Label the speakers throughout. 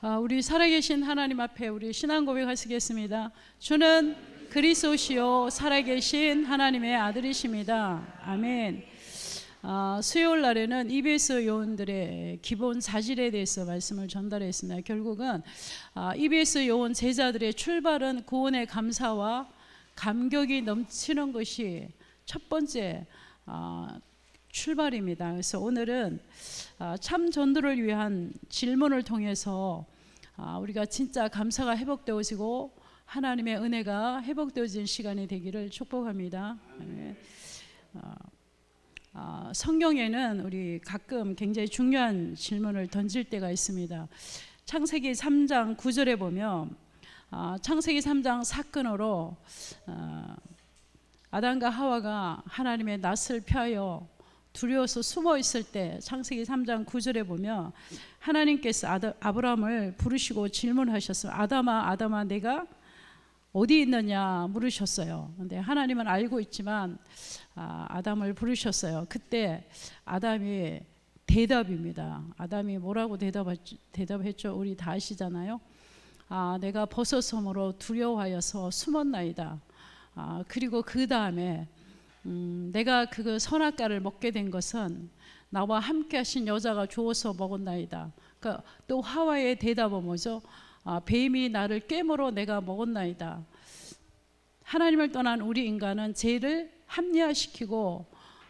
Speaker 1: 아, 우리 살아계신 하나님 앞에 우리 신앙 고백하시겠습니다. 주는 그리스도시요 살아계신 하나님의 아들이십니다. 아멘. 아, 수요일 날에는 EBS 요원들의 기본 사실에 대해서 말씀을 전달했습니다. 결국은 아, EBS 요원 제자들의 출발은 구원의 감사와 감격이 넘치는 것이 첫 번째 아, 출발입니다. 그래서 오늘은 아, 참 전도를 위한 질문을 통해서 아, 우리가 진짜 감사가 회복되어지고 하나님의 은혜가 회복되어진 시간이 되기를 축복합니다. 아멘. 아, 아, 성경에는 우리 가끔 굉장히 중요한 질문을 던질 때가 있습니다. 창세기 3장 9절에 보면 아, 창세기 3장 사건으로 아, 아담과 하와가 하나님의 낯을 피하여 두려워서 숨어 있을 때 창세기 3장 9절에 보면 하나님께서 아다, 아브라함을 부르시고 질문하셨어요. 아담아 아담아 내가 어디 있느냐 물으셨어요. 근데 하나님은 알고 있지만 아, 아담을 부르셨어요. 그때 아담이 대답입니다. 아담이 뭐라고 대답했, 대답했죠? 우리 다 아시잖아요. 아, 내가 버섯섬으로 두려워하여서 숨었나이다. 아, 그리고 그 다음에 음, 내가 그 선악과를 먹게 된 것은 나와 함께 하신 여자가 주어서 먹었나이다. 그러니까 또 하와의 대답은 뭐죠? 아, 뱀이 나를 깨물어 내가 먹었나이다. 하나님을 떠난 우리 인간은 죄를 합리화시키고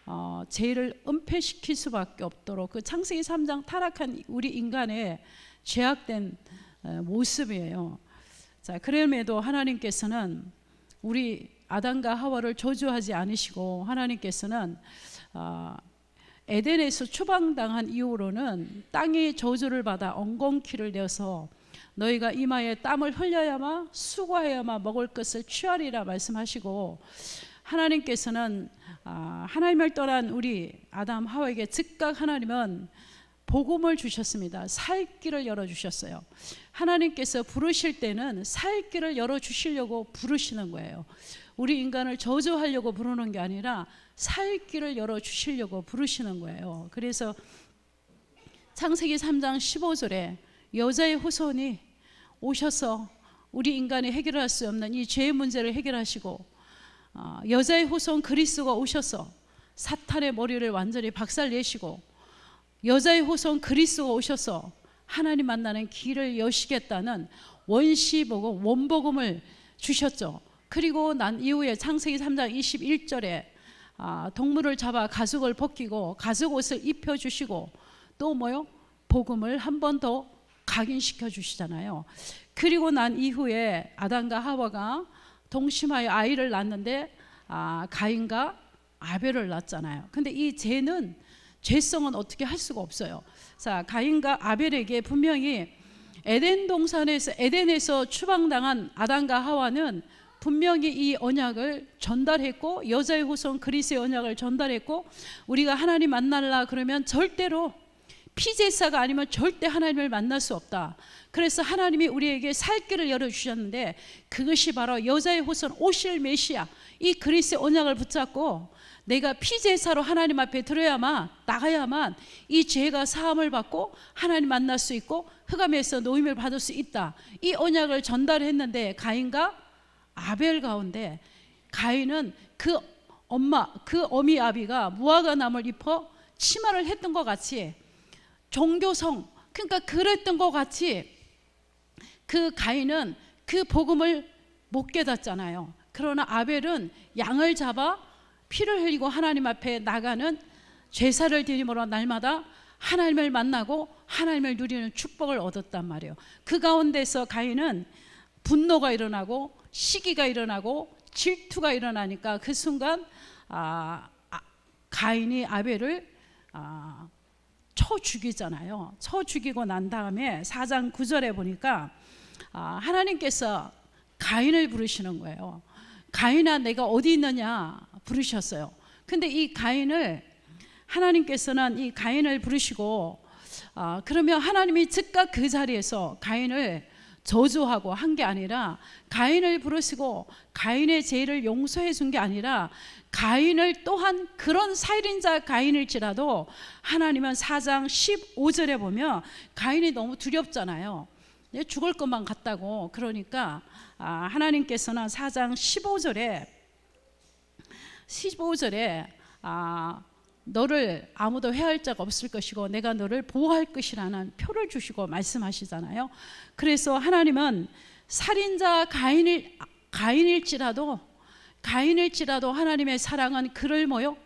Speaker 1: 어, 죄를 은폐시킬 수밖에 없도록 그 창세기 3장 타락한 우리 인간의 죄악된 어, 모습이에요. 자, 그럼에도 하나님께서는 우리 아담과 하와를 저주하지 않으시고 하나님께서는 어, 에덴에서 추방당한 이후로는 땅이 저주를 받아 엉겅퀴를 내어서 너희가 이마에 땀을 흘려야만 수고해야만 먹을 것을 취하리라 말씀하시고 하나님께서는 아, 하나님을 떠난 우리 아담 하와에게 즉각 하나님은 복음을 주셨습니다. 살 길을 열어 주셨어요. 하나님께서 부르실 때는 살 길을 열어 주시려고 부르시는 거예요. 우리 인간을 저주하려고 부르는 게 아니라 살 길을 열어 주시려고 부르시는 거예요. 그래서 창세기 3장 15절에 여자의 후손이 오셔서 우리 인간이 해결할 수 없는 이 죄의 문제를 해결하시고 어, 여자의 후손 그리스도가 오셔서 사탄의 머리를 완전히 박살내시고 여자의 후손 그리스도가 오셔서 하나님 만나는 길을 여시겠다는 원시복음 원복음을 주셨죠. 그리고 난 이후에 창세기 3장 21절에 아, 동물을 잡아 가죽을 벗기고 가죽 옷을 입혀 주시고 또 뭐요? 복음을 한 번 더 각인시켜 주시잖아요. 그리고 난 이후에 아담과 하와가 동심하여 아이를 낳는데 아, 가인과 아벨을 낳잖아요. 근데 이 죄는 죄성은 어떻게 할 수가 없어요. 자, 가인과 아벨에게 분명히 에덴 동산에서 에덴에서 추방당한 아담과 하와는 분명히 이 언약을 전달했고 여자의 후손 그리스의 언약을 전달했고 우리가 하나님 만날라 그러면 절대로 피제사가 아니면 절대 하나님을 만날 수 없다. 그래서 하나님이 우리에게 살 길을 열어 주셨는데 그것이 바로 여자의 후손 오실 메시아 이 그리스의 언약을 붙잡고 내가 피제사로 하나님 앞에 들어야만 나가야만 이 죄가 사함을 받고 하나님 만날 수 있고 흑암에서 노임을 받을 수 있다. 이 언약을 전달했는데 가인과 아벨 가운데 가인은 그 엄마 그 어미 아비가 무화과 나무를 입어 치마를 했던 것 같이 종교성 그러니까 그랬던 것 같이 그 가인은 그 복음을 못 깨닫잖아요. 그러나 아벨은 양을 잡아 피를 흘리고 하나님 앞에 나가는 제사를 드림으로 날마다 하나님을 만나고 하나님을 누리는 축복을 얻었단 말이에요. 그 가운데서 가인은 분노가 일어나고 시기가 일어나고 질투가 일어나니까 그 순간 아, 아, 가인이 아벨을 아, 쳐 죽이잖아요. 쳐 죽이고 난 다음에 4장 9절에 보니까 아, 하나님께서 가인을 부르시는 거예요. 가인아 내가 어디 있느냐 부르셨어요. 근데 이 가인을 하나님께서는 이 가인을 부르시고 아, 그러면 하나님이 즉각 그 자리에서 가인을 저주하고 한 게 아니라 가인을 부르시고 가인의 죄를 용서해 준 게 아니라 가인을 또한 그런 살인자 가인일지라도 하나님은 4장 15절에 보면 가인이 너무 두렵잖아요. 내 죽을 것만 같다고 그러니까 아, 하나님께서는 4장 15절에 15절에 아, 너를 아무도 해할 자가 없을 것이고 내가 너를 보호할 것이라는 표를 주시고 말씀하시잖아요. 그래서 하나님은 살인자 가인일 가인일지라도 가인일지라도 하나님의 사랑은 그를 뭐요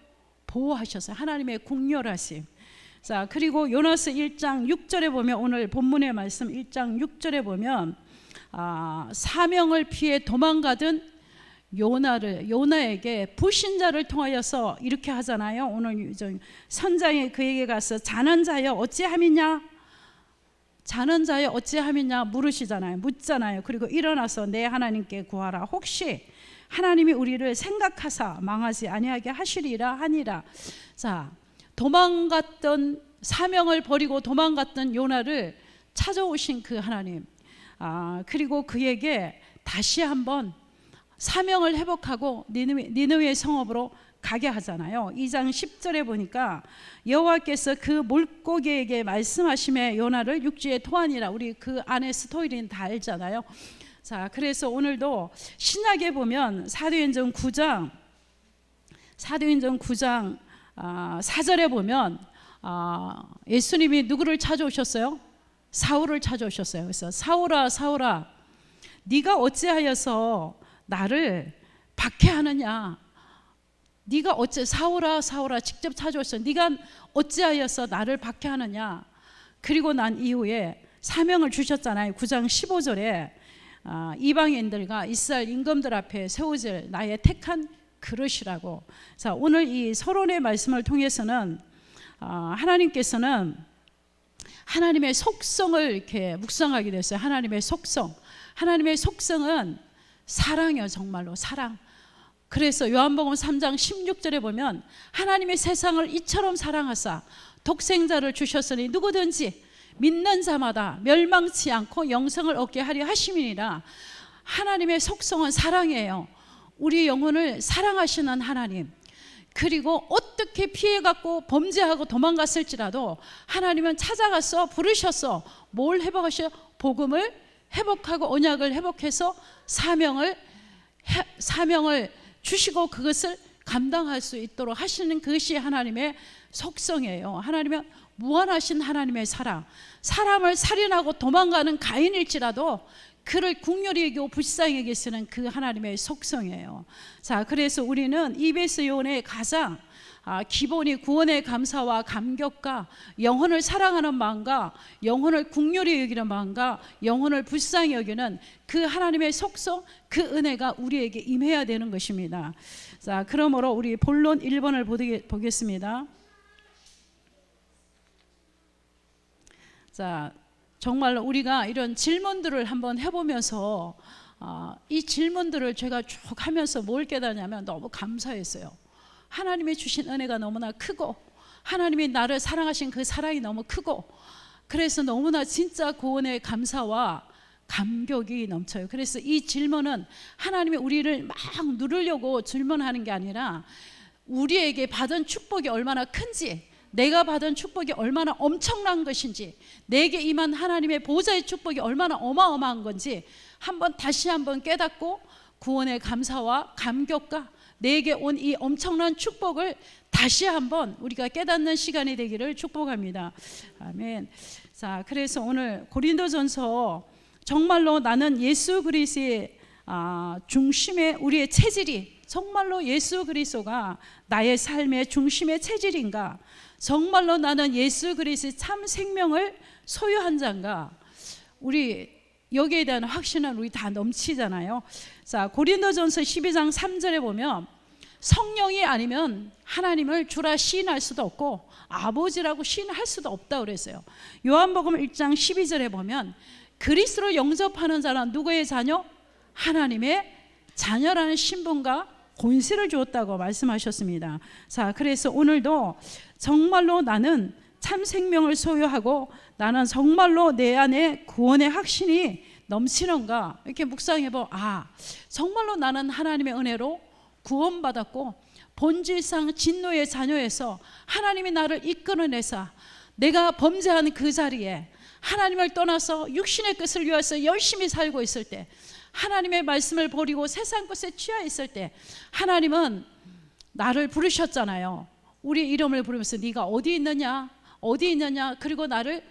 Speaker 1: 보호하셨어요. 하나님의 공렬하심. 자 그리고 요나스 1장 6절에 보면 오늘 본문의 말씀 1장 6절에 보면 아, 사명을 피해 도망가던 요나를 요나에게 불신자를 통하여서 이렇게 하잖아요. 오늘 선장이 그에게 가서 자는 자여 어찌함이냐? 자는 자여 어찌함이냐 물으시잖아요. 묻잖아요. 그리고 일어나서 내 하나님께 구하라. 혹시 하나님이 우리를 생각하사 망하지 아니하게 하시리라 하니라. 자, 도망갔던 사명을 버리고 도망갔던 요나를 찾아오신 그 하나님. 아, 그리고 그에게 다시 한번 사명을 회복하고 니느웨, 니느웨 성읍으로 가게 하잖아요. 2장 10절에 보니까 여호와께서 그 물고기에게 말씀하심에 요나를 육지에 토하니라. 우리 그 안에 스토리는 다 알잖아요. 자, 그래서 오늘도 신약에 보면 사도행전 9장 사도행전 9장 아, 4절에 보면 아, 예수님이 누구를 찾아오셨어요? 사울을 찾아오셨어요. 그래서 사울아 사울아 네가 어찌하여서 나를 박해하느냐? 네가 어째 사울아 사울아 직접 찾아왔어. 네가 어찌하여서 나를 박해하느냐? 그리고 난 이후에 사명을 주셨잖아요. 9장 15절에 아, 이방인들과 이스라엘 임금들 앞에 세워질 나의 택한 그릇이라고. 자 오늘 이 서론의 말씀을 통해서는 아, 하나님께서는 하나님의 속성을 이렇게 묵상하게 됐어요. 하나님의 속성. 하나님의 속성은 사랑이요 정말로 사랑. 그래서 요한복음 3장 16절에 보면 하나님의 세상을 이처럼 사랑하사 독생자를 주셨으니 누구든지 믿는 자마다 멸망치 않고 영생을 얻게 하려 하심이니라. 하나님의 속성은 사랑이에요. 우리 영혼을 사랑하시는 하나님. 그리고 어떻게 피해갖고 범죄하고 도망갔을지라도 하나님은 찾아가서 부르셨어. 뭘 회복하셔? 복음을 회복하고 언약을 회복해서 사명을 사명을 주시고 그것을 감당할 수 있도록 하시는 그것이 하나님의 속성이에요. 하나님은 무한하신 하나님의 사랑. 사람을 살인하고 도망가는 가인일지라도 그를 국률이 여기고 불쌍히 여기시는 그 하나님의 속성이에요. 자, 그래서 우리는 이베스 요원의 가장 아, 기본이 구원의 감사와 감격과 영혼을 사랑하는 마음과 영혼을 국률이 여기는 마음과 영혼을 불쌍히 여기는 그 하나님의 속성, 그 은혜가 우리에게 임해야 되는 것입니다. 자, 그러므로 우리 본론 1번을 보겠습니다. 자, 정말 우리가 이런 질문들을 한번 해보면서 어, 이 질문들을 제가 쭉 하면서 뭘 깨닫냐면 너무 감사했어요. 하나님이 주신 은혜가 너무나 크고 하나님이 나를 사랑하신 그 사랑이 너무 크고 그래서 너무나 진짜 구원의 감사와 감격이 넘쳐요. 그래서 이 질문은 하나님이 우리를 막 누르려고 질문하는 게 아니라 우리에게 받은 축복이 얼마나 큰지 내가 받은 축복이 얼마나 엄청난 것인지 내게 임한 하나님의 보좌의 축복이 얼마나 어마어마한 건지 한번 다시 한번 깨닫고 구원의 감사와 감격과 내게 온 이 엄청난 축복을 다시 한번 우리가 깨닫는 시간이 되기를 축복합니다. 아멘. 자, 그래서 오늘 고린도전서 정말로 나는 예수 그리스의 아, 중심의 우리의 체질이 정말로 예수 그리스도가 나의 삶의 중심의 체질인가? 정말로 나는 예수 그리스도의 참 생명을 소유한 자인가? 우리 여기에 대한 확신은 우리 다 넘치잖아요. 자, 고린도전서 12장 3절에 보면 성령이 아니면 하나님을 주라 시인할 수도 없고 아버지라고 시인할 수도 없다 그랬어요. 요한복음 1장 12절에 보면 그리스도로 영접하는 자는 누구의 자녀? 하나님의 자녀라는 신분과 권세를 주었다고 말씀하셨습니다. 자, 그래서 오늘도 정말로 나는 참 생명을 소유하고 나는 정말로 내 안에 구원의 확신이 넘치는가 이렇게 묵상해 보. 아, 정말로 나는 하나님의 은혜로 구원받았고 본질상 진노의 자녀에서 하나님이 나를 이끌어내사 내가 범죄한 그 자리에 하나님을 떠나서 육신의 것을 위해서 열심히 살고 있을 때 하나님의 말씀을 버리고 세상 것에 취해 있을 때 하나님은 나를 부르셨잖아요. 우리 이름을 부르면서 네가 어디 있느냐? 어디 있느냐? 그리고 나를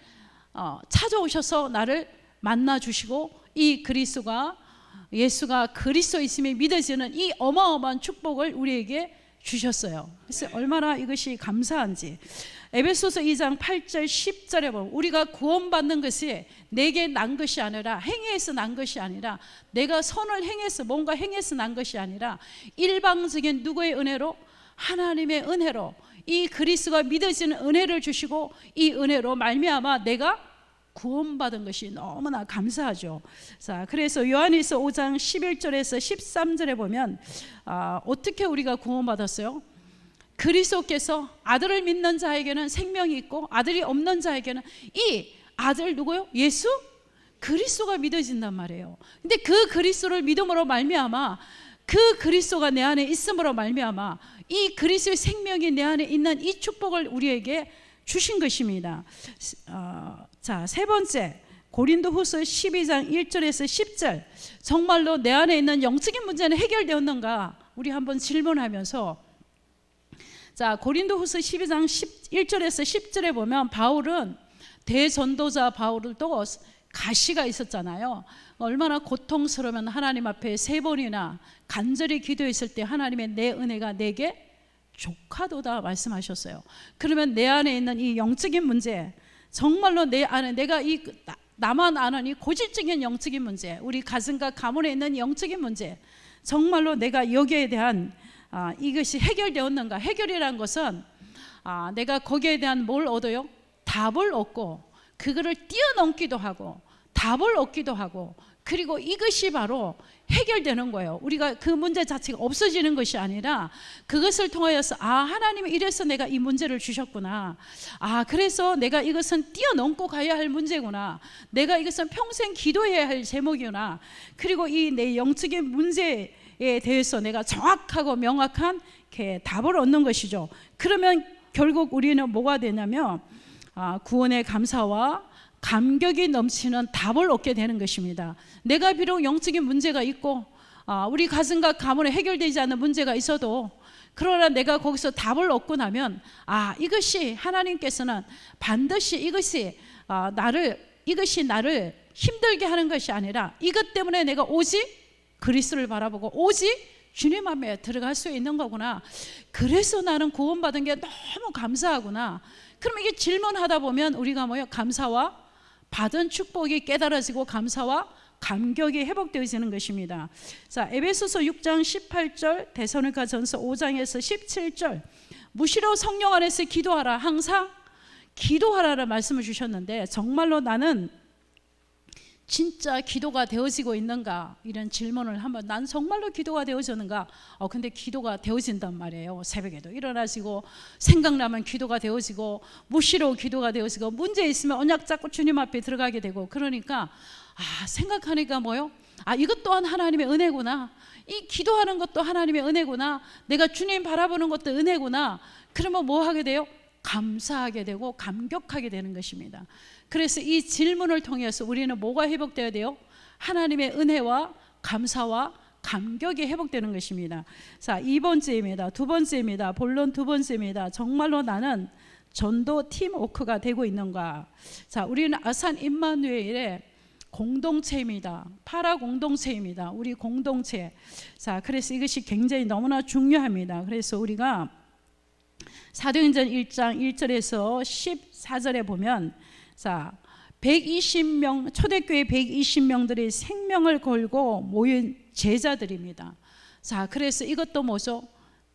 Speaker 1: 어, 찾아오셔서 나를 만나 주시고 이 그리스도가 예수가 그리스도 있음이 믿어지는 이 어마어마한 축복을 우리에게 주셨어요. 그래서 얼마나 이것이 감사한지. 에베소서 2장 8절 10절에 보면 우리가 구원받는 것이 내게 난 것이 아니라 행위에서 난 것이 아니라 내가 선을 행해서 뭔가 행해서 난 것이 아니라 일방적인 누구의 은혜로 하나님의 은혜로 이 그리스도가 믿어지는 은혜를 주시고 이 은혜로 말미암아 내가 구원받은 것이 너무나 감사하죠. 자, 그래서 요한일서 5장 11절에서 13절에 보면 아, 어떻게 우리가 구원받았어요? 그리스도께서 아들을 믿는 자에게는 생명이 있고 아들이 없는 자에게는 이 아들 누구요? 예수 그리스도가 믿어진단 말이에요. 근데 그 그리스도를 믿음으로 말미암아 그 그리스도가 내 안에 있음으로 말미암아 이 그리스도의 생명이 내 안에 있는 이 축복을 우리에게 주신 것입니다. 어, 자, 세 번째. 고린도후서 12장 1절에서 10절. 정말로 내 안에 있는 영적인 문제는 해결되었는가? 우리 한번 질문하면서 자, 고린도후서 12장 1절에서 10절에 보면 바울은 대전도자 바울을 또 가시가 있었잖아요. 얼마나 고통스러우면 하나님 앞에 세 번이나 간절히 기도했을 때 하나님의 내 은혜가 내게 조카도다 말씀하셨어요. 그러면 내 안에 있는 이 영적인 문제, 정말로 내 안에 내가 이 나만 아는 이 고질적인 영적인 문제, 우리 가슴과 가문에 있는 영적인 문제, 정말로 내가 여기에 대한 아, 이것이 해결되었는가? 해결이란 것은 아, 내가 거기에 대한 뭘 얻어요? 답을 얻고 그거를 뛰어넘기도 하고 답을 얻기도 하고 그리고 이것이 바로 해결되는 거예요. 우리가 그 문제 자체가 없어지는 것이 아니라 그것을 통하여서 아 하나님이 이래서 내가 이 문제를 주셨구나. 아 그래서 내가 이것은 뛰어넘고 가야 할 문제구나. 내가 이것은 평생 기도해야 할 제목이구나. 그리고 이 내 영적인 문제에 대해서 내가 정확하고 명확한 답을 얻는 것이죠. 그러면 결국 우리는 뭐가 되냐면 아, 구원의 감사와 감격이 넘치는 답을 얻게 되는 것입니다. 내가 비록 영적인 문제가 있고 아, 우리 가슴과 가문에 해결되지 않는 문제가 있어도 그러나 내가 거기서 답을 얻고 나면 아 이것이 하나님께서는 반드시 이것이 아, 나를 이것이 나를 힘들게 하는 것이 아니라 이것 때문에 내가 오직 그리스도를 바라보고 오직 주님 앞에 들어갈 수 있는 거구나. 그래서 나는 구원받은 게 너무 감사하구나. 그럼 이게 질문하다 보면 우리가 뭐요? 감사와 받은 축복이 깨달아지고 감사와 감격이 회복되어지는 것입니다. 자, 에베소서 6장 18절, 데살로니가 전서 5장에서 17절. 무시로 성령 안에서 기도하라. 항상 기도하라는 말씀을 주셨는데 정말로 나는 진짜 기도가 되어지고 있는가? 이런 질문을 하면 난 정말로 기도가 되어졌는가? 어 근데 기도가 되어진단 말이에요 새벽에도. 일어나시고 생각나면 기도가 되어지고 무시로 기도가 되어지고 문제 있으면 언약 잡고 주님 앞에 들어가게 되고 그러니까 아 생각하니까 뭐요? 아 이것 또한 하나님의 은혜구나. 이 기도하는 것도 하나님의 은혜구나. 내가 주님 바라보는 것도 은혜구나. 그러면 뭐 하게 돼요 감사하게 되고 감격하게 되는 것입니다. 그래서 이 질문을 통해서 우리는 뭐가 회복되어야 돼요? 하나님의 은혜와 감사와 감격이 회복되는 것입니다. 자, 2번째입니다. 두 번째입니다. 본론 두 번째입니다. 정말로 나는 전도 팀 워크가 되고 있는가? 자, 우리는 아산 임마누엘의 공동체입니다. 파라 공동체입니다. 우리 공동체. 자, 그래서 이것이 굉장히 너무나 중요합니다. 그래서 우리가 사도행전 1장 1절에서 14절에 보면 자 120명 초대교회 120명들이 생명을 걸고 모인 제자들입니다. 자 그래서 이것도 뭐죠?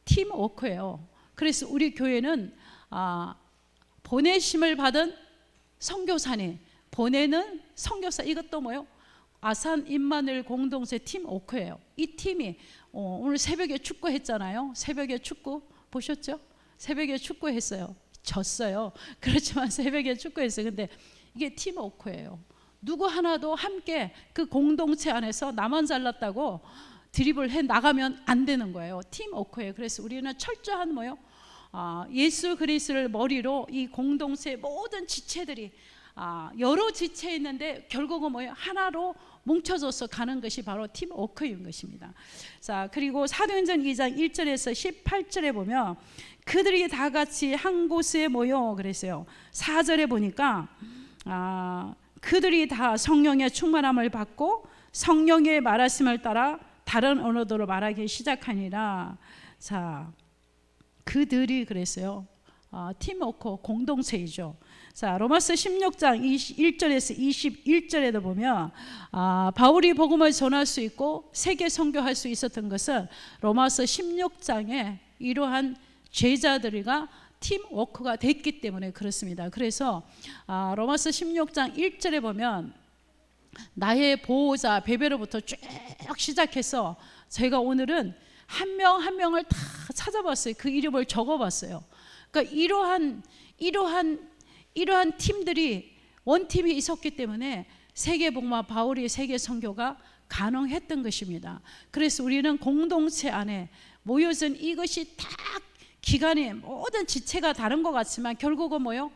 Speaker 1: 팀워크예요. 그래서 우리 교회는 아, 보내심을 받은 선교사님 보내는 선교사 이것도 뭐요? 아산 임마늘 공동체 팀워크예요. 이 팀이 어, 오늘 새벽에 축구했잖아요. 새벽에 축구 보셨죠? 새벽에 축구했어요. 졌어요. 그렇지만 새벽에 축구했어요. 근데 이게 팀워크예요. 누구 하나도 함께 그 공동체 안에서 나만 잘났다고 드립을 해 나가면 안 되는 거예요. 팀워크예요. 그래서 우리는 철저한 뭐요? 아, 예수 그리스를 머리로 이 공동체 모든 지체들이 아, 여러 지체 있는데 결국은 뭐예요? 하나로 뭉쳐져서 가는 것이 바로 팀 워크인 것입니다. 자, 그리고 사도행전 2장 1절에서 18절에 보면 그들이 다 같이 한 곳에 모여 그랬어요. 4절에 보니까 아, 그들이 다 성령의 충만함을 받고 성령의 말하심을 따라 다른 언어도로 말하기 시작하니라. 자, 그들이 그랬어요. 아, 팀워크 공동체이죠. 자, 로마서 16장 21절에서 21절에도 보면 아, 바울이 복음을 전할 수 있고 세계 선교할 수 있었던 것은 로마서 16장에 이러한 제자들이가 팀 워크가 됐기 때문에 그렇습니다. 그래서 아, 로마서 16장 1절에 보면 나의 보호자 베베로부터 쭉 시작해서 제가 오늘은 한 명한 명을 다 찾아봤어요. 그 이름을 적어봤어요. 그러니까 이러한 이러한 이러한 팀들이 원팀이 있었기 때문에 세계 복마 바울이 세계 선교가 가능했던 것입니다. 그래서 우리는 공동체 안에 모여진 이것이 딱 기간이 모든 지체가 다른 것 같지만 결국은 뭐요?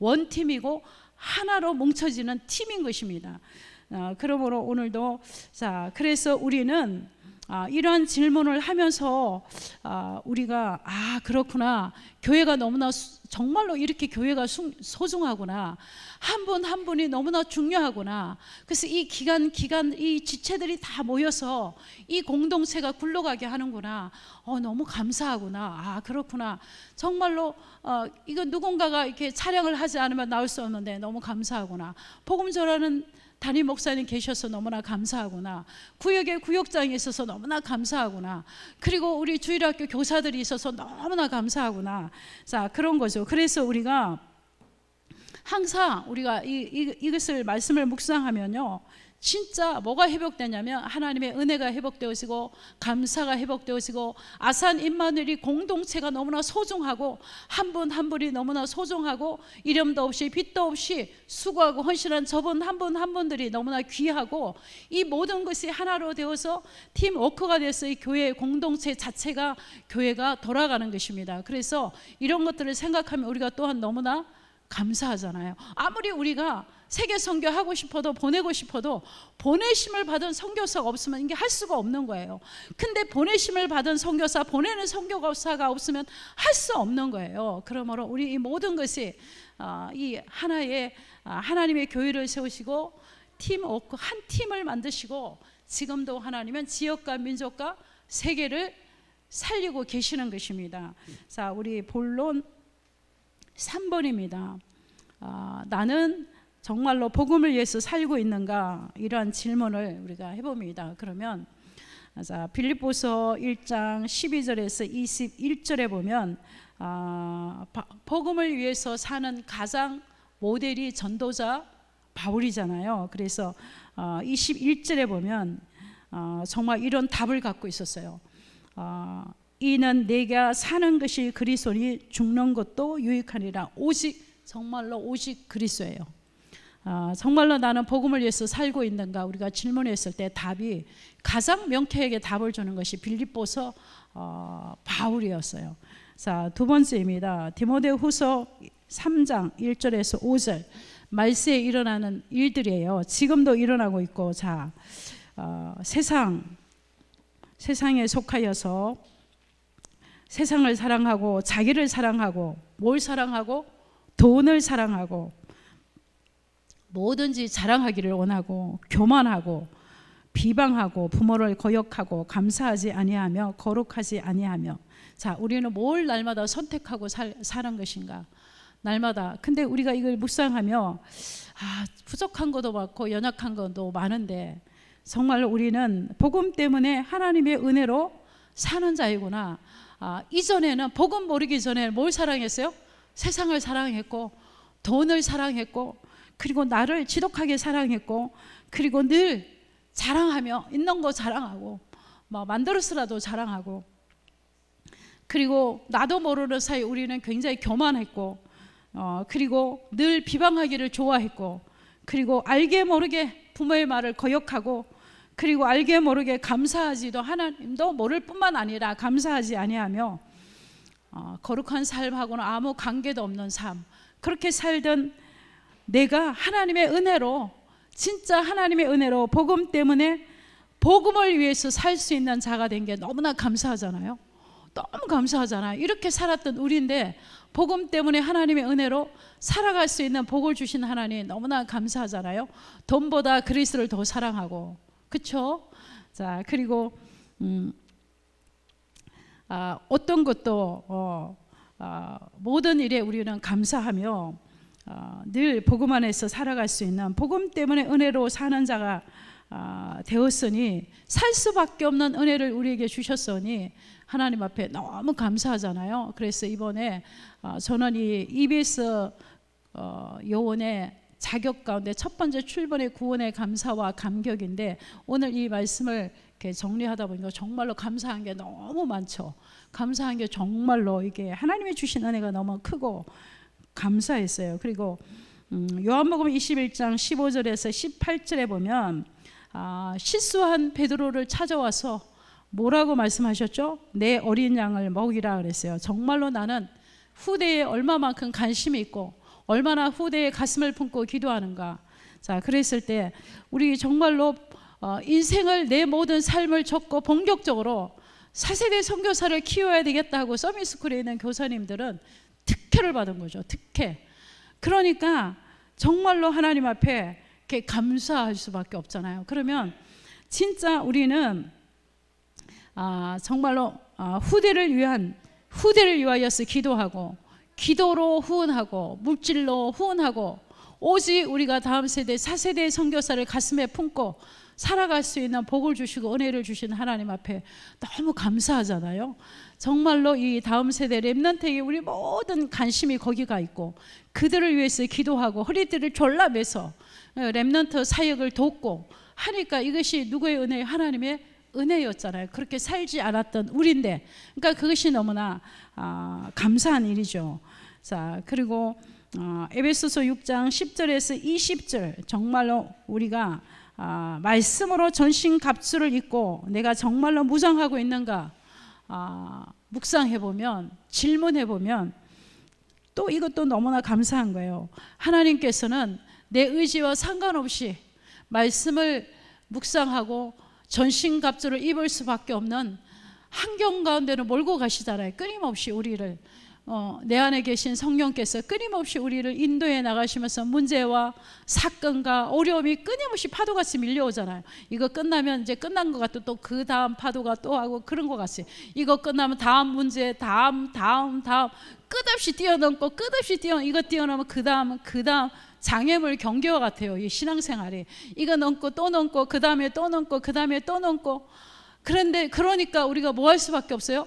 Speaker 1: 원팀이고 하나로 뭉쳐지는 팀인 것입니다. 어, 그러므로 오늘도 자 그래서 우리는 아, 이러한 질문을 하면서 아, 우리가 아 그렇구나. 교회가 너무나 수, 정말로 이렇게 교회가 수, 소중하구나. 한분한 분이 너무나 중요하구나. 그래서 이 기간 기간 이 지체들이 다 모여서 이 공동체가 굴러가게 하는구나. 어 너무 감사하구나. 아 그렇구나. 정말로 어, 이거 누군가가 이렇게 촬영을 하지 않으면 나올 수 없는데 너무 감사하구나. 복음 전하는 담임 목사님 계셔서 너무나 감사하구나. 구역에 구역장이 있어서 너무나 감사하구나. 그리고 우리 주일학교 교사들이 있어서 너무나 감사하구나. 자, 그런 거죠. 그래서 우리가 항상 우리가 이, 이, 이것을 말씀을 묵상하면요. 진짜 뭐가 회복되냐면 하나님의 은혜가 회복되어지고 감사가 회복되어지고 아산 임마누엘이 공동체가 너무나 소중하고 한분한 분이 너무나 소중하고 이름도 없이 빛도 없이 수고하고 헌신한 저분 한 분 한 분들이 너무나 귀하고 이 모든 것이 하나로 되어서 팀 워크가 돼서 이 교회 공동체 자체가 교회가 돌아가는 것입니다. 그래서 이런 것들을 생각하면 우리가 또한 너무나 감사하잖아요. 아무리 우리가 세계 선교 하고 싶어도 보내고 싶어도 보내심을 받은 선교사가 없으면 이게 할 수가 없는 거예요. 근데 보내심을 받은 선교사, 보내는 선교사가 없으면 할 수 없는 거예요. 그러므로 우리 이 모든 것이 어, 이 하나의 어, 하나님의 교회를 세우시고 팀 워크 한 팀을 만드시고 지금도 하나님은 지역과 민족과 세계를 살리고 계시는 것입니다. 자, 우리 본론 3번입니다. 아, 나는 정말로 복음을 위해서 살고 있는가 이러한 질문을 우리가 해봅니다. 그러면 자 빌립보서 1장 12절에서 21절에 보면 아, 복음을 위해서 사는 가장 모델이 전도자 바울이잖아요. 그래서 어, 21절에 보면 어, 정말 이런 답을 갖고 있었어요. 어, 이는 내가 사는 것이 그리스도니 죽는 것도 유익하니라. 오직 정말로 오직 그리스도예요. 아, 정말로 나는 복음을 위해서 살고 있는가 우리가 질문했을 때 답이 가장 명쾌하게 답을 주는 것이 빌립보서 어, 바울이었어요. 자, 두 번째입니다. 디모데후서 3장 1절에서 5절 말세에 일어나는 일들이에요. 지금도 일어나고 있고 자, 어, 세상 세상에 속하여서 세상을 사랑하고 자기를 사랑하고 뭘 사랑하고 돈을 사랑하고 뭐든지 자랑하기를 원하고 교만하고 비방하고 부모를 거역하고 감사하지 아니하며 거룩하지 아니하며. 자 우리는 뭘 날마다 선택하고 살, 사는 것인가? 날마다. 근데 우리가 이걸 묵상하며 아 부족한 것도 많고 연약한 것도 많은데 정말 우리는 복음 때문에 하나님의 은혜로 사는 자이구나. 아, 이전에는 복음 모르기 전에 뭘 사랑했어요? 세상을 사랑했고 돈을 사랑했고 그리고 나를 지독하게 사랑했고 그리고 늘 자랑하며 있는 거 자랑하고 뭐 만들었으라도 자랑하고 그리고 나도 모르는 사이 우리는 굉장히 교만했고 어, 그리고 늘 비방하기를 좋아했고 그리고 알게 모르게 부모의 말을 거역하고 그리고 알게 모르게 감사하지도 하나님도 모를 뿐만 아니라 감사하지 아니하며 어, 거룩한 삶하고는 아무 관계도 없는 삶 그렇게 살던 내가 하나님의 은혜로 진짜 하나님의 은혜로 복음 때문에 복음을 위해서 살 수 있는 자가 된 게 너무나 감사하잖아요. 너무 감사하잖아요. 이렇게 살았던 우리인데 복음 때문에 하나님의 은혜로 살아갈 수 있는 복을 주신 하나님 너무나 감사하잖아요. 돈보다 그리스를 더 사랑하고 그렇죠? 자 그리고 음, 아, 어떤 것도 어, 아, 모든 일에 우리는 감사하며 어, 늘 복음 안에서 살아갈 수 있는 복음 때문에 은혜로 사는 자가 아, 되었으니 살 수밖에 없는 은혜를 우리에게 주셨으니 하나님 앞에 너무 감사하잖아요. 그래서 이번에 어, 저는 이 EBS 어, 요원의 자격 가운데 첫 번째 출번의 구원의 감사와 감격인데 오늘 이 말씀을 이렇게 정리하다 보니까 정말로 감사한 게 너무 많죠. 감사한 게 정말로 이게 하나님이 주신 은혜가 너무 크고 감사했어요. 그리고 음, 요한복음 21장 15절에서 18절에 보면 아, 실수한 베드로를 찾아와서 뭐라고 말씀하셨죠? 내 어린 양을 먹이라 그랬어요. 정말로 나는 후대에 얼마만큼 관심이 있고 얼마나 후대에 가슴을 품고 기도하는가. 자, 그랬을 때 우리 정말로 어, 인생을 내 모든 삶을 접고 본격적으로 사세대 선교사를 키워야 되겠다고 서밋스쿨에 있는 교사님들은 특혜를 받은 거죠. 특혜. 그러니까 정말로 하나님 앞에 이렇게 감사할 수밖에 없잖아요. 그러면 진짜 우리는 아, 정말로 아, 후대를 위한 후대를 위하여서 기도하고 기도로 후원하고 물질로 후원하고 오직 우리가 다음 세대 4세대 선교사를 가슴에 품고 살아갈 수 있는 복을 주시고 은혜를 주신 하나님 앞에 너무 감사하잖아요. 정말로 이 다음 세대 렘넌트에게 우리 모든 관심이 거기가 있고 그들을 위해서 기도하고 허리띠를 졸라매서 렘넌트 사역을 돕고 하니까 이것이 누구의 은혜? 하나님의 은혜였잖아요. 그렇게 살지 않았던 우리인데, 그러니까 그것이 너무나 아, 감사한 일이죠. 자, 그리고 어, 에베소서 6장 10절에서 20절 정말로 우리가 아, 말씀으로 전신 갑주를 입고 내가 정말로 무장하고 있는가 아, 묵상해 보면 질문해 보면 또 이것도 너무나 감사한 거예요. 하나님께서는 내 의지와 상관없이 말씀을 묵상하고 전신 갑주를 입을 수밖에 없는 환경 가운데로 몰고 가시잖아요. 끊임없이 우리를 어, 내 안에 계신 성령께서 끊임없이 우리를 인도해 나가시면서 문제와 사건과 어려움이 끊임없이 파도같이 밀려오잖아요. 이거 끝나면 이제 끝난 것 같고 또 그 다음 파도가 또 하고 그런 것 같아요. 이거 끝나면 다음 문제, 다음, 다음, 다음 끝없이 뛰어넘고 끝없이 뛰어 이거 뛰어넘으면 그 다음은 그 다음 장애물 경계와 같아요. 이 신앙생활이 이거 넘고 또 넘고 그 다음에 또 넘고 그 다음에 또 넘고 그런데 그러니까 우리가 뭐 할 수밖에 없어요?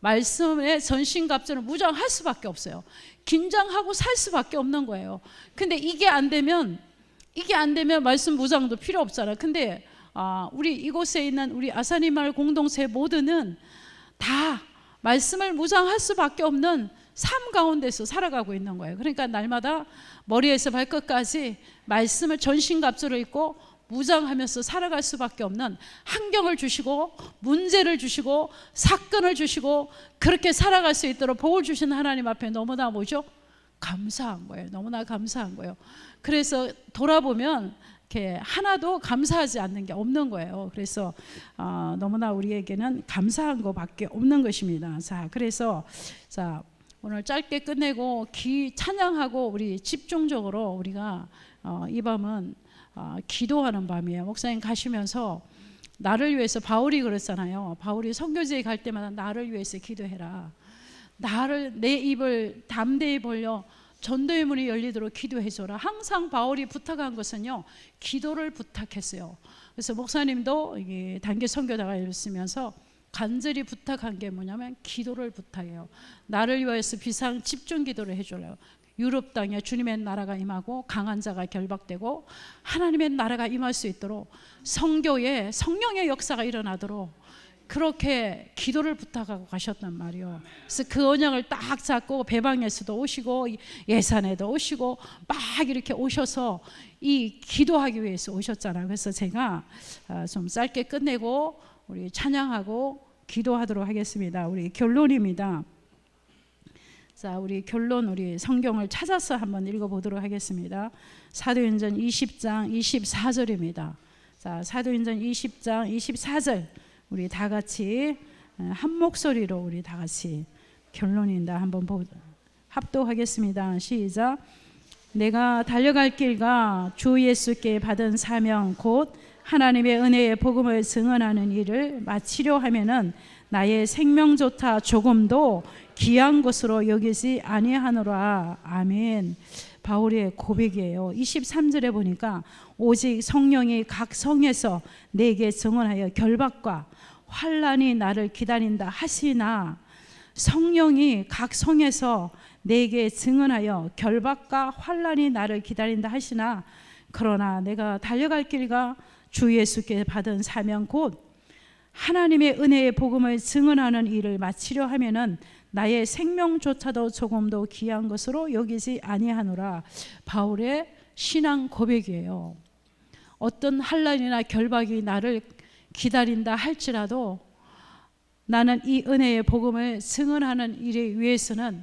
Speaker 1: 말씀의 전신갑주를 무장할 수밖에 없어요. 긴장하고 살 수밖에 없는 거예요. 근데 이게 안 되면 이게 안 되면 말씀 무장도 필요 없잖아요. 근데 아, 우리 이곳에 있는 우리 아사니마을 공동체 모두는 다 말씀을 무장할 수밖에 없는 삶 가운데서 살아가고 있는 거예요. 그러니까 날마다 머리에서 발끝까지 말씀을 전신갑주로 입고 무장하면서 살아갈 수밖에 없는 환경을 주시고 문제를 주시고 사건을 주시고 그렇게 살아갈 수 있도록 복을 주신 하나님 앞에 너무나 뭐죠? 감사한 거예요. 너무나 감사한 거예요. 그래서 돌아보면 이렇게 하나도 감사하지 않는 게 없는 거예요. 그래서 어, 너무나 우리에게는 감사한 것밖에 없는 것입니다. 자, 그래서 자 오늘 짧게 끝내고 기 찬양하고 우리 집중적으로 우리가 어, 이 밤은 어, 기도하는 밤이에요. 목사님 가시면서 나를 위해서 바울이 그랬잖아요. 바울이 선교지에 갈 때마다 나를 위해서 기도해라. 나를 내 입을 담대히 벌려 전도의 문이 열리도록 기도해 줘라. 항상 바울이 부탁한 것은요, 기도를 부탁했어요. 그래서 목사님도 단계 선교다가 있으면서 간절히 부탁한 게 뭐냐면 기도를 부탁해요. 나를 위해서 비상 집중 기도를 해줘요. 유럽 땅에 주님의 나라가 임하고 강한 자가 결박되고 하나님의 나라가 임할 수 있도록 성교에 성령의 역사가 일어나도록 그렇게 기도를 부탁하고 가셨단 말이요. 그래서 그 언약을 딱 잡고 배방에서도 오시고 예산에도 오시고 막 이렇게 오셔서 이 기도하기 위해서 오셨잖아요. 그래서 제가 아, 좀 짧게 끝내고 우리 찬양하고 기도하도록 하겠습니다. 우리 결론입니다. 자, 우리 결론 우리 성경을 찾아서 한번 읽어 보도록 하겠습니다. 사도행전 20장 24절입니다. 자, 사도행전 20장 24절 우리 다 같이 한 목소리로 우리 다 같이 결론인다 한번 보 합독하겠습니다. 시작. 내가 달려갈 길과 주 예수께 받은 사명 곧 하나님의 은혜의 복음을 증언하는 일을 마치려 하면은 나의 생명조차 조금도 귀한 것으로 여기지 아니하노라. 아멘. 바울의 고백이에요. 23절에 보니까 오직 성령이 각 성에서 내게 증언하여 결박과 환란이 나를 기다린다 하시나 성령이 각 성에서 내게 증언하여 결박과 환란이 나를 기다린다 하시나 그러나 내가 달려갈 길과 주 예수께 받은 사명 곧 하나님의 은혜의 복음을 증언하는 일을 마치려 하면은 나의 생명조차도 조금도 귀한 것으로 여기지 아니하노라. 바울의 신앙 고백이에요. 어떤 환란이나 결박이 나를 기다린다 할지라도 나는 이 은혜의 복음을 증언하는 일에 위해서는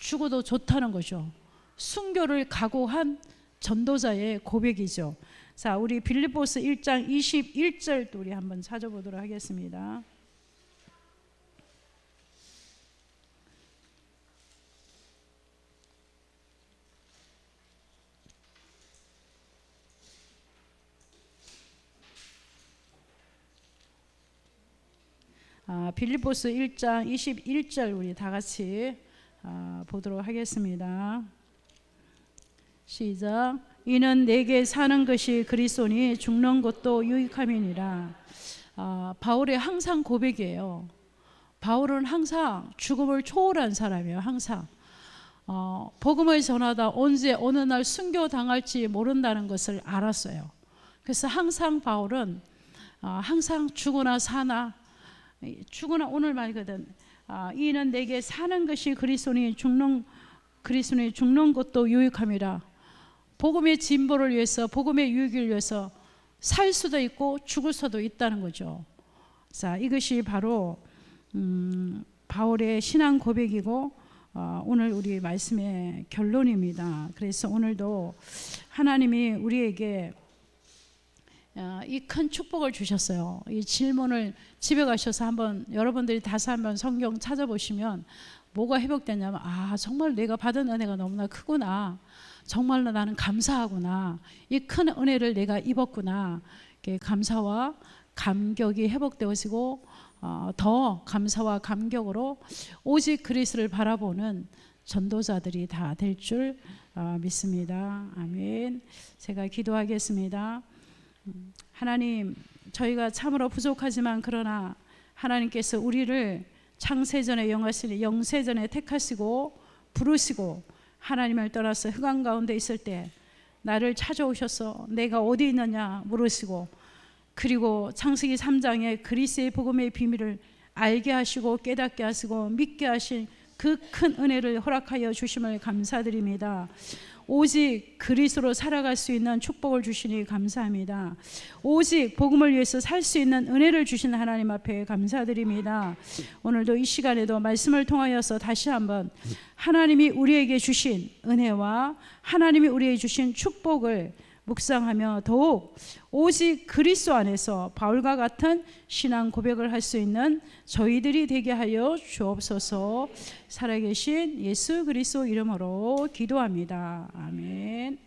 Speaker 1: 죽어도 좋다는 거죠. 순교를 각오한 전도자의 고백이죠. 자, 우리 빌립보스 1장 21절 우리 한번 찾아보도록 하겠습니다. 아, 빌립보스 1장 21절 우리 다 같이 아, 보도록 하겠습니다. 시작. 이는 내게 사는 것이 그리스도니 죽는 것도 유익함이니라. 아, 바울의 항상 고백이에요. 바울은 항상 죽음을 초월한 사람이에요. 항상 어, 복음을 전하다 언제 어느 날 순교 당할지 모른다는 것을 알았어요. 그래서 항상 바울은 어, 항상 죽으나 사나 죽으나 오늘 말거든. 아, 이는 내게 사는 것이 그리스도니 죽는 그리스도니 죽는 것도 유익함이라. 복음의 진보를 위해서 복음의 유익을 위해서 살 수도 있고 죽을 수도 있다는 거죠. 자, 이것이 바로 음, 바울의 신앙 고백이고 어, 오늘 우리 말씀의 결론입니다. 그래서 오늘도 하나님이 우리에게 어, 이큰 축복을 주셨어요. 이 질문을 집에 가셔서 한번 여러분들이 다시 한번 성경 찾아보시면 뭐가 회복되냐면 아 정말 내가 받은 은혜가 너무나 크구나. 정말로 나는 감사하구나. 이 큰 은혜를 내가 입었구나. 감사와 감격이 회복되어지고 어, 더 감사와 감격으로 오직 그리스를 바라보는 전도자들이 다 될줄 어, 믿습니다. 아멘. 제가 기도하겠습니다. 하나님, 저희가 참으로 부족하지만 그러나 하나님께서 우리를 창세전에 영하시니 영세전에 택하시고 부르시고 하나님을 떠나서 흑암 가운데 있을 때 나를 찾아오셔서 내가 어디 있느냐 물으시고 그리고 창세기 3장에 그리스의 복음의 비밀을 알게 하시고 깨닫게 하시고 믿게 하신 그 큰 은혜를 허락하여 주심을 감사드립니다. 오직 그리스로 살아갈 수 있는 축복을 주시니 감사합니다. 오직 복음을 위해서 살 수 있는 은혜를 주신 하나님 앞에 감사드립니다. 오늘도 이 시간에도 말씀을 통하여서 다시 한번 하나님이 우리에게 주신 은혜와 하나님이 우리에게 주신 축복을 묵상하며 더욱 오직 그리스도 안에서 바울과 같은 신앙 고백을 할 수 있는 저희들이 되게 하여 주옵소서. 살아계신 예수 그리스도 이름으로 기도합니다. 아멘.